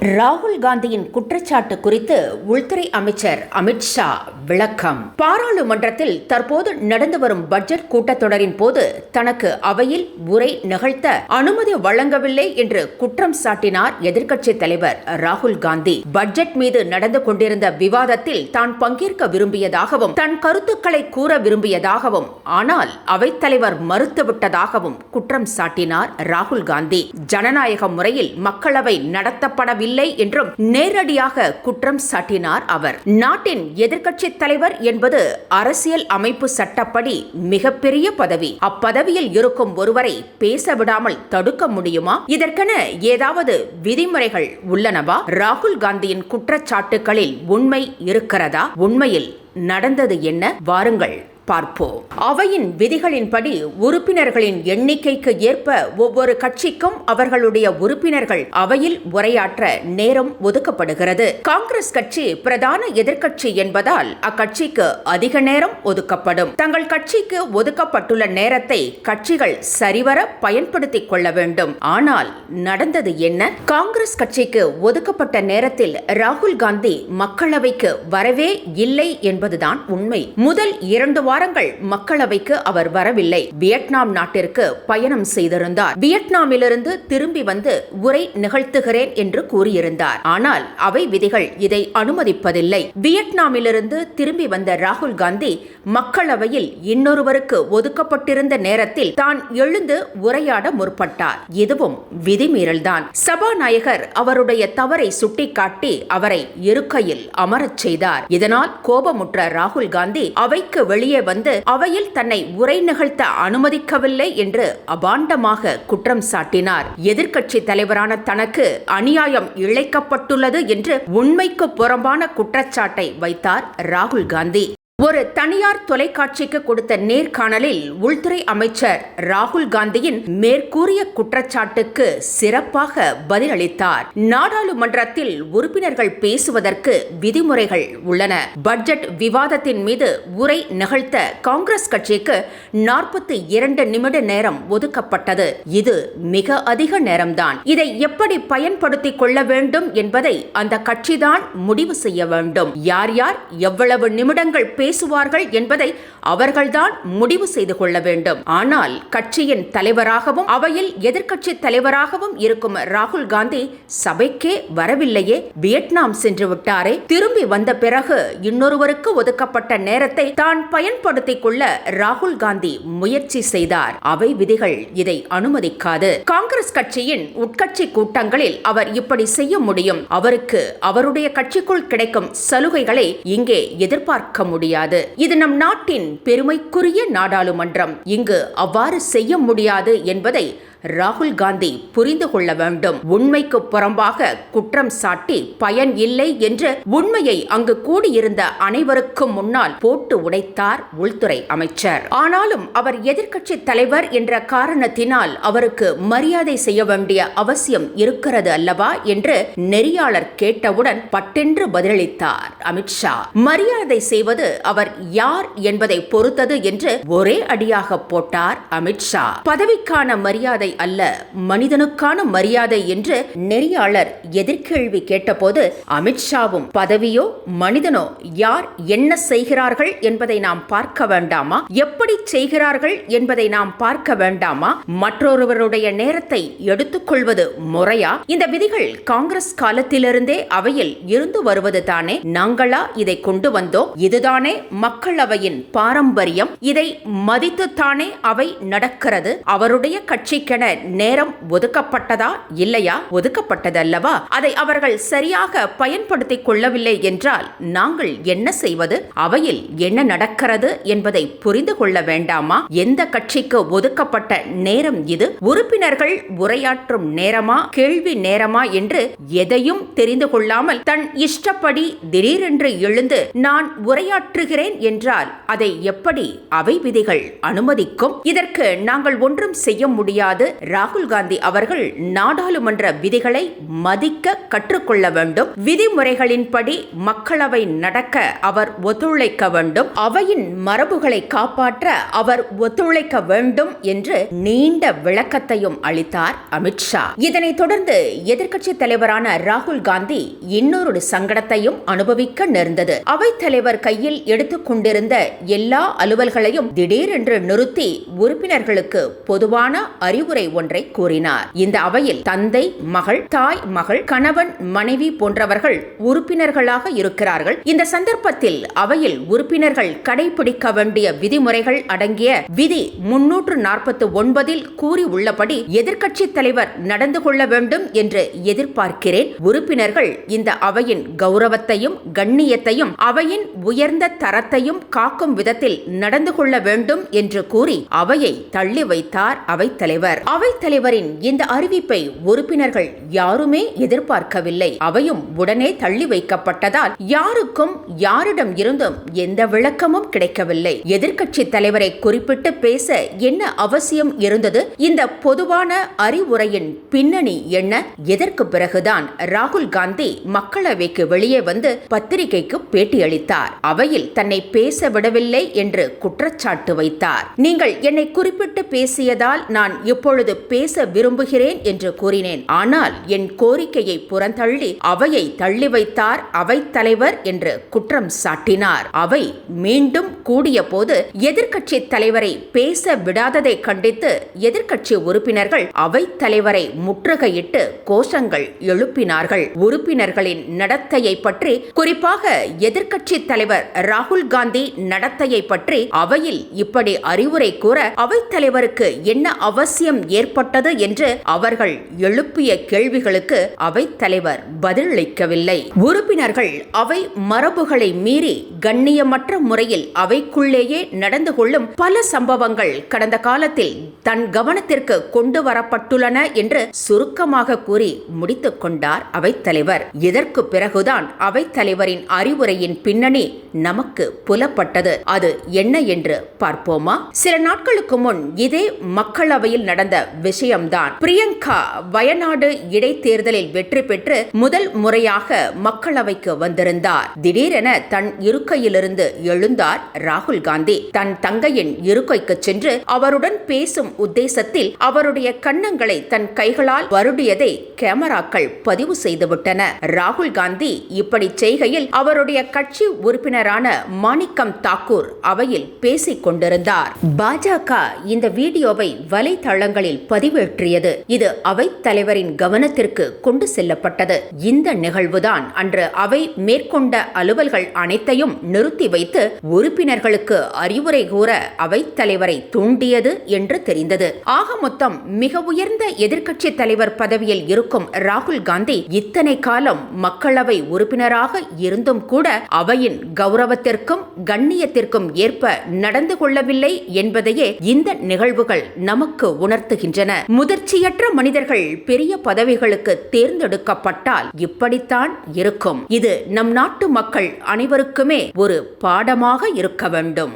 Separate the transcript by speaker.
Speaker 1: ராகுல் காந்தியின் குற்றச்சாட்டு குறித்து உள்துறை அமைச்சர் அமித்ஷா விளக்கம். பாராளுமன்றத்தில் தற்போது நடந்து வரும் பட்ஜெட் கூட்டத்தொடரின் போது தனக்கு அவையில் உரை நிகழ்த்த அனுமதி வழங்கவில்லை என்று குற்றம் சாட்டினார் எதிர்க்கட்சித் தலைவர் ராகுல் காந்தி. பட்ஜெட் மீது நடந்து கொண்டிருந்த விவாதத்தில் தான் பங்கேற்க விரும்பியதாகவும் தன் கருத்துக்களை கூற விரும்பியதாகவும் ஆனால் அவைத்தலைவர் மறுத்துவிட்டதாகவும் குற்றம் சாட்டினார் ராகுல் காந்தி. ஜனநாயக முறையில் மக்களவை நடத்தப்படவில்லை என்றும் நேரடியாக குற்றம் சாட்டினார் அவர். நாட்டின் எதிர்கட்சி தலைவர் என்பது அரசியல் அமைப்பு சட்டப்படி மிகப்பெரிய பதவி. அப்பதவியில் இருக்கும் ஒருவரை பேச விடாமல் தடுக்க முடியுமா? இதற்கென ஏதாவது விதிமுறைகள் உள்ளனவா? ராகுல் காந்தியின் குற்றச்சாட்டுகளில் உண்மை இருக்கிறதா? உண்மையில் நடந்தது என்ன? வாருங்கள். பார்ப்போம். அவையின் விதிகளின்படி உறுப்பினர்களின் எண்ணிக்கைக்கு ஏற்ப ஒவ்வொரு கட்சிக்கும் அவர்களுடைய உறுப்பினர்கள் அவையில் உரையாற்ற நேரம் ஒதுக்கப்படுகிறது. காங்கிரஸ் கட்சி பிரதான எதிர்க்கட்சி என்பதால் அக்கட்சிக்கு அதிக நேரம் ஒதுக்கப்படும். தங்கள் கட்சிக்கு ஒதுக்கப்பட்டுள்ள நேரத்தை கட்சிகள் சரிவர பயன்படுத்திக் கொள்ள வேண்டும். ஆனால் நடந்தது என்ன? காங்கிரஸ் கட்சிக்கு ஒதுக்கப்பட்ட நேரத்தில் ராகுல் காந்தி மக்களவைக்கு வரவே இல்லை என்பதுதான் உண்மை. முதல் இரண்டு வாரங்கள் மக்களவைக்கு அவர் வரவில்லை. வியட்நாம் நாட்டிற்கு பயணம் செய்திருந்தார். வியட்நாமிலிருந்து திரும்பி வந்து உரை நிகழ்த்துகிறேன் என்று கூறியிருந்தார். ஆனால் அவை விதிகள் இதை அனுமதிப்பதில்லை. வியட்நாமிலிருந்து திரும்பி வந்த ராகுல் காந்தி மக்களவையில் இன்னொருவருக்கு ஒதுக்கப்பட்டிருந்த நேரத்தில் தான் எழுந்து உரையாட முற்பட்டார். இதுவும் விதிமீறல்தான். சபாநாயகர் அவருடைய தவறை சுட்டிக்காட்டி அவரை இருக்கையில் அமரச் செய்தார். இதனால் கோபமுற்ற ராகுல் காந்தி அவைக்கு வெளியே வந்து அவையில் தன்னை உரை நிகழ்த்த அனுமதிக்கவில்லை என்று அபாண்டமாக குற்றம் சாட்டினார். எதிர்க்கட்சி தலைவரான தனக்கு அநியாயம் இழைக்கப்பட்டுள்ளது என்று உண்மைக்கு புறம்பான குற்றச்சாட்டை வைத்தார் ராகுல் காந்தி. ஒரு தனியார் தொலைக்காட்சிக்கு கொடுத்த நேர்காணலில் உள்துறை அமைச்சர் ராகுல் காந்தியின் மேற்கூறிய குற்றச்சாட்டுக்கு சிறப்பாக பதிலளித்தார். நாடாளுமன்றத்தில் உறுப்பினர்கள் பேசுவதற்கு விதிமுறைகள் உள்ளன. பட்ஜெட் விவாதத்தின் மீது உரை நிகழ்த்த காங்கிரஸ் கட்சிக்கு நாற்பத்தி இரண்டு நிமிட நேரம் ஒதுக்கப்பட்டது. இது மிக அதிக நேரம்தான். இதை எப்படி பயன்படுத்திக் கொள்ள வேண்டும் என்பதை அந்த கட்சிதான் முடிவு செய்ய வேண்டும். யார் யார் எவ்வளவு நிமிடங்கள் பேச பேசுவார்கள் என்பதை அவர்கள்தான் முடிவு செய்து கொள்ள வேண்டும். ஆனால் கட்சியின் தலைவராகவும் அவையில் எதிர்க்கட்சி தலைவராகவும் இருக்கும் ராகுல் காந்தி சபைக்கே வரவில்லையே. வியட்நாம் சென்று விட்டாரே. திரும்பி வந்த பிறகு இன்னொருவருக்கு ஒதுக்கப்பட்ட நேரத்தை தான் பயன்படுத்திக் கொள்ள ராகுல் காந்தி முயற்சி செய்தார். அவை விதிகள் இதை அனுமதிக்காது. காங்கிரஸ் கட்சியின் உட்கட்சி கூட்டங்களில் அவர் இப்படி செய்ய முடியும். அவருக்கு அவருடைய கட்சிக்குள் கிடைக்கும் சலுகைகளை இங்கே எதிர்பார்க்க முடியாது. இது நம் நாட்டின் பெருமைக்குரிய நாடாளுமன்றம். இங்கு அவ்வாறு செய்ய முடியாது என்பதை ராகுல் காந்தி புரிந்து கொள்ள வேண்டும். உண்மைக்கு புறம்பாக குற்றம் சாட்டி பயன் இல்லை என்று உண்மையை அங்கு கூடியிருந்த அனைவருக்கும் முன்னால் போட்டு உடைத்தார் உள்துறை அமைச்சர். ஆனாலும் அவர் எதிர்க்கட்சி தலைவர் என்ற காரணத்தினால் அவருக்கு மரியாதை செய்ய வேண்டிய அவசியம் இருக்கிறது அல்லவா என்று நெறியாளர் கேட்டவுடன் பட்டென்று பதிலளித்தார் அமித்ஷா மரியாதை செய்வது அவர் யார் என்பதை பொறுத்தது என்று ஒரே அடியாக போட்டார் அமித்ஷா பதவிக்கான மரியாதை அல்ல மனிதனுக்கான மரியாதை என்று நெறியாளர் எதிர்கேள்வி கேட்டபோது அமித்ஷாவும் பதவியோ மனிதனோ யார் என்ன செய்கிறார்கள் என்பதை நாம் பார்க்க வேண்டாமா? எப்படி செய்கிறார்கள் என்பதை நாம் பார்க்க வேண்டாமா? மற்றொருவருடைய நேரத்தை எடுத்துக்கொள்வது முறையா? இந்த விதிகள் காங்கிரஸ் காலத்திலிருந்தே அவையில் இருந்து வருவது தானே? நாங்களா இதை கொண்டு வந்தோம்? இதுதானே மக்களவையின் பாரம்பரியம்? இதை மதித்துத்தானே அவை நடக்கிறது? அவருடைய கட்சிக்கென நேரம் ஒதுக்கப்பட்டதா இல்லையா? ஒதுக்கப்பட்டதல்லவா? அதை அவர்கள் சரியாக பயன்படுத்திக் கொள்ளவில்லை என்றால் நாங்கள் என்ன செய்வது? அவையில் என்ன நடக்கிறது என்பதை புரிந்து கொள்ள வேண்டாமா? எந்த கட்சிக்கு ஒதுக்கப்பட்ட நேரம் இது? உறுப்பினர்கள் உரையாற்றும் நேரமா? கேள்வி நேரமா? என்று எதையும் தெரிந்து கொள்ளாமல் தன் இஷ்டப்படி திடீரென்று எழுந்து நான் உரையாற்றுகிறேன் என்றால் அதை எப்படி அவை விதிகள் அனுமதிக்கும்? இதற்கு நாங்கள் ஒன்றும் செய்ய முடியாது. ராகுல் காந்தி அவர்கள் நாடாளுமன்ற விதிகளை மதிக்க கற்றுக்கொள்ள வேண்டும். விதிமுறைகளின்படி மக்களவை நடக்க அவர் ஒத்துழைக்க வேண்டும். அவையின் மரபுகளை காப்பாற்ற அவர் ஒத்துழைக்க வேண்டும் என்று நீண்ட விளக்கத்தையும் அளித்தார் அமித்ஷா இதனைத் தொடர்ந்து எதிர்க்கட்சி தலைவரான ராகுல் காந்தி இன்னொரு சங்கடத்தையும் அனுபவிக்க நேர்ந்தது. அவைத்தலைவர் கையில் எடுத்துக்கொண்டிருந்த எல்லா அலுவல்களையும் திடீரென்று நிறுத்தி உறுப்பினர்களுக்கு பொதுவான அறிவுரை ஒன்றை கூறினார். இந்த அவையில் தந்தை மகள் தாய் மகள் கணவன் மனைவி போன்றவர்கள் உறுப்பினர்களாக இருக்கிறார்கள். இந்த சந்தர்ப்பத்தில் அவையில் உறுப்பினர்கள் கடைபிடிக்க வேண்டிய விதிமுறைகள் அடங்கிய விதி முன்னூற்று நாற்பத்தி ஒன்பதில் கூறி உள்ளபடி எதிர்க்கட்சி தலைவர் நடந்து கொள்ள வேண்டும் என்று எதிர்பார்க்கிறேன். உறுப்பினர்கள் இந்த அவையின் கௌரவத்தையும் கண்ணியத்தையும் அவையின் உயர்ந்த தரத்தையும் காக்கும் விதத்தில் நடந்து கொள்ள வேண்டும் என்று கூறி அவையை தள்ளி வைத்தார் அவைத்தலைவர் அவைத்தலைவரின் இந்த அறிவிப்பை உறுப்பினர்கள் யாருமே எதிர்பார்க்கவில்லை. அவையும் உடனே தள்ளி வைக்கப்பட்டதால் யாருக்கும் யாரிடம் இருந்தும் எந்த விளக்கமும் கிடைக்கவில்லை. எதிர்க்கட்சி தலைவரை குறிப்பிட்டு பேச என்ன அவசியம் இருந்தது? இந்த பொதுவான அறிவுரையின் பின்னணி என்ன? எதற்கு பிறகுதான் ராகுல் காந்தி மக்களவைக்கு வெளியே வந்து பத்திரிகைக்கு பேட்டியளித்தார். அவையில் தன்னை பேச விடவில்லை என்று குற்றச்சாட்டு வைத்தார். நீங்கள் என்னை குறிப்பிட்டு பேசியதால் நான் இப்பொழுது பேச விரும்புகிறேன் என்று கூறினேன். ஆனால் என் கோரிக்கையை புறந்தள்ளி அவையை தள்ளி வைத்தார் அவைத்தலைவர் என்று குற்றம் சாட்டினார். அவை மீண்டும் கூடிய போது எதிர்க்கட்சி தலைவரை பேச விடாததை கண்டித்து எதிர்க்கட்சி உறுப்பினர்கள் அவை தலைவரை முற்றுகையிட்டு கோஷங்கள் எழுப்பினார்கள். உறுப்பினர்களின் நடத்தையை பற்றி குறிப்பாக எதிர்க்கட்சி தலைவர் ராகுல் காந்தி நடத்தையை பற்றி அவையில் இப்படி அறிவுரை கூற அவைத் தலைவருக்கு என்ன அவசியம் ஏற்பட்டது என்று அவர்கள் எழுப்பிய கேள்விகளுக்கு அவைத்தலைவர் பதிலளிக்கவில்லை. உறுப்பினர்கள் அவை மரபுகளை மீறி கண்ணியமற்ற முறையில் அவைக்குள்ளேயே நடந்து கொள்ளும் பல சம்பவங்கள் கடந்த காலத்தில் தன் கவனத்திற்கு கொண்டு வரப்பட்டுள்ளன என்று சுருக்கமாக கூறி முடித்துக் கொண்டார் அவைத்தலைவர் இதற்கு பிறகுதான் அவைத்தலைவரின் அறிவுரையின் பின்னணி நமக்கு புலப்பட்டது. அது என்ன என்று பார்ப்போமா? சில நாட்களுக்கு முன் இதே மக்களவையில் நடந்த விஷயம்தான். பிரியங்கா வயநாடு இடைத்தேர்தலில் வெற்றி பெற்று முதல் முறையாக மக்களவைக்கு வந்திருந்தார். திடீரென தன் இருக்கையிலிருந்து எழுந்தார் ராகுல் காந்தி. தன் தங்கையின் இருக்கைக்கு சென்று அவருடன் பேசும் உத்தேசத்தில் அவருடைய கன்னங்களை தன் கைகளால் வருடியதை கேமராக்கள் பதிவு செய்துவிட்டன. ராகுல் காந்தி இப்படி செய்கையில் அவருடைய கட்சி உறுப்பினரான மாணிக்கம் தாக்கூர் அவையில் பேசிக் கொண்டிருந்தார். பாஜக இந்த வீடியோவை வலைதளங்கள் வலைதளங்களில் பதிவேற்றியது. இது அவைத் தலைவரின் கவனத்திற்கு கொண்டு செல்லப்பட்டது. இந்த நிகழ்வுதான் அன்று அவை மேற்கொண்ட அலுவல்கள் அனைத்தையும் நிறுத்தி வைத்து உறுப்பினர்களுக்கு அறிவுரை கூற அவைத் தலைவரை தூண்டியது என்று தெரிந்தது. ஆக மொத்தம் மிக உயர்ந்த எதிர்க்கட்சி தலைவர் பதவியில் இருக்கும் ராகுல் காந்தி இத்தனை காலம் மக்களவை உறுப்பினராக இருந்தும் கூட அவையின் கௌரவத்திற்கும் கண்ணியத்திற்கும் ஏற்ப நடந்து கொள்ளவில்லை என்பதையே இந்த நிகழ்வுகள் நமக்கு நடத்துகின்றன. முதிர்ச்சியற்ற மனிதர்கள் பெரிய பதவிகளுக்கு தேர்ந்தெடுக்கப்பட்டால் இப்படித்தான் இருக்கும். இது நம் நாட்டு மக்கள் அனைவருக்குமே ஒரு பாடமாக இருக்க வேண்டும்.